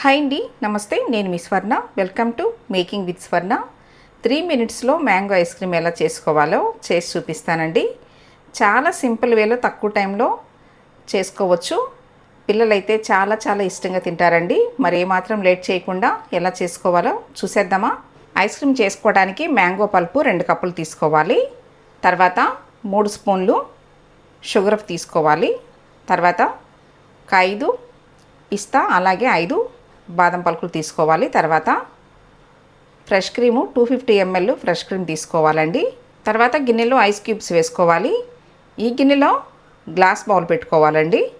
Hi అండి నమస్తే నేను మీ Swarna. Welcome to making with Swarna three మినిట్స్లో మ్యాంగో ఐస్ క్రీమ్ ఎలా చేసుకోవాలో చేసి చూపిస్తానండి. చాలా సింపుల్ వేలో తక్కువ టైంలో చేసుకోవచ్చు. పిల్లలైతే చాలా చాలా ఇష్టంగా తింటారండి. మరి ఏమాత్రం లేట్ చేయకుండా ఎలా చేసుకోవాలో చూసేద్దామా? ఐస్ క్రీమ్ చేసుకోవడానికి మ్యాంగో పల్పు రెండు కప్పులు తీసుకోవాలి. తర్వాత మూడు స్పూన్లు షుగర్ తీసుకోవాలి. తర్వాత ఒక ఐదు పిస్తా అలాగే ఐదు బాదం పలుకులు తీసుకోవాలి. తర్వాత fresh cream two fifty ML fresh cream తీసుకోవాలండి. తర్వాత గిన్నెలో ఐస్ క్యూబ్స్ వేసుకోవాలి. ఈ గిన్నెలో గ్లాస్ బౌల్ పెట్టుకోవాలండి.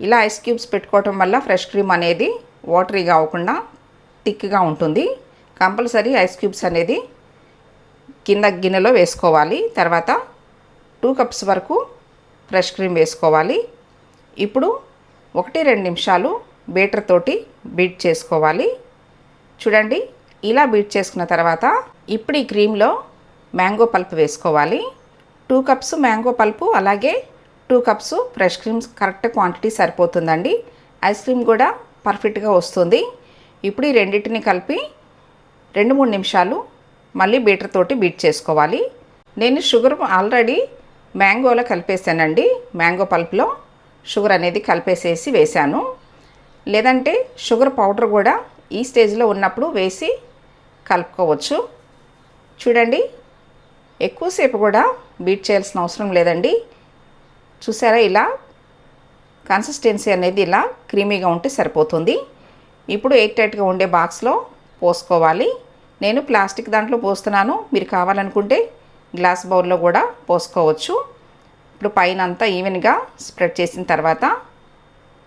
ఇలా ఐస్ క్యూబ్స్ పెట్టుకోవటం వల్ల ఫ్రెష్ క్రీమ్ అనేది వాటరీగా అవ్వకుండా థిక్గా ఉంటుంది. కంపల్సరీ ఐస్ క్యూబ్స్ అనేది కింద గిన్నెలో వేసుకోవాలి. తర్వాత టూ కప్స్ వరకు ఫ్రెష్ క్రీమ్ వేసుకోవాలి. ఇప్పుడు ఒకటి రెండు నిమిషాలు బీటర్ తోటి బీట్ చేసుకోవాలి. చూడండి ఇలా బీట్ చేసుకున్న తర్వాత ఇప్పుడు ఈ క్రీమ్లో మ్యాంగో పల్ప్ వేసుకోవాలి. టూ కప్స్ మ్యాంగో పల్పు అలాగే two cups fresh creams. Correct quantity సరిపోతుందండి. ఐస్ క్రీమ్ కూడా పర్ఫెక్ట్గా వస్తుంది. ఇప్పుడు ఈ రెండింటిని కలిపి రెండు మూడు నిమిషాలు మళ్ళీ బీటర్ తోటి బీట్ చేసుకోవాలి. నేను షుగర్ ఆల్రెడీ మ్యాంగోలో కలిపేసానండి. మ్యాంగో పల్ప్లో షుగర్ అనేది కలిపేసేసి వేశాను. లేదంటే షుగర్ పౌడర్ కూడా ఈ స్టేజ్లో ఉన్నప్పుడు వేసి కలుపుకోవచ్చు. చూడండి ఎక్కువసేపు కూడా బీట్ చేయాల్సిన అవసరం లేదండి. చూసారా ఇలా? కన్సిస్టెన్సీ అనేది ఇలా క్రీమీగా ఉంటే సరిపోతుంది. ఇప్పుడు ఎయిట్ టైట్గా ఉండే బాక్స్లో పోసుకోవాలి. నేను ప్లాస్టిక్ దాంట్లో పోస్తున్నాను. మీరు కావాలనుకుంటే గ్లాస్ బౌల్లో కూడా పోసుకోవచ్చు. ఇప్పుడు పైన అంతా ఈవెన్గా స్ప్రెడ్ చేసిన తర్వాత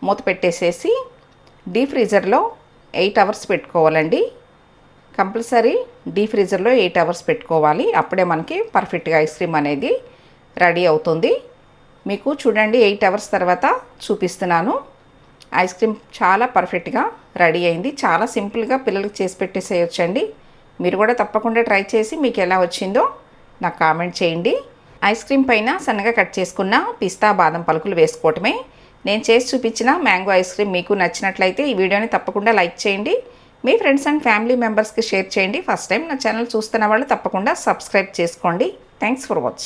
మూత పెట్టేసేసి డీ ఫ్రీజర్లో ఎయిట్ అవర్స్ పెట్టుకోవాలండి. కంపల్సరీ డీ ఫ్రీజర్లో ఎయిట్ అవర్స్ పెట్టుకోవాలి. అప్పుడే మనకి పర్ఫెక్ట్గా ఐస్ క్రీమ్ అనేది రెడీ అవుతుంది. మీకు చూడండి ఎయిట్ అవర్స్ తర్వాత చూపిస్తున్నాను. ఐస్ క్రీమ్ చాలా పర్ఫెక్ట్గా రెడీ అయింది. చాలా సింపుల్గా పిల్లలకి చేసి పెట్టేసేయొచ్చండి. మీరు కూడా తప్పకుండా ట్రై చేసి మీకు ఎలా వచ్చిందో నాకు కామెంట్ చేయండి. ఐస్ క్రీమ్ పైన సన్నగా కట్ చేసుకున్న పిస్తా బాదం పలుకులు వేసుకోవటమే నేను చేసి చూపించిన మ్యాంగో ఐస్ క్రీమ్ మీకు నచ్చినట్లయితే ఈ వీడియోని తప్పకుండా లైక్ చేయండి. మీ ఫ్రెండ్స్ అండ్ ఫ్యామిలీ మెంబర్స్కి షేర్ చేయండి. ఫస్ట్ టైం నా ఛానల్ చూస్తున్న వాళ్ళు తప్పకుండా సబ్స్క్రైబ్ చేసుకోండి. Thanks for watch.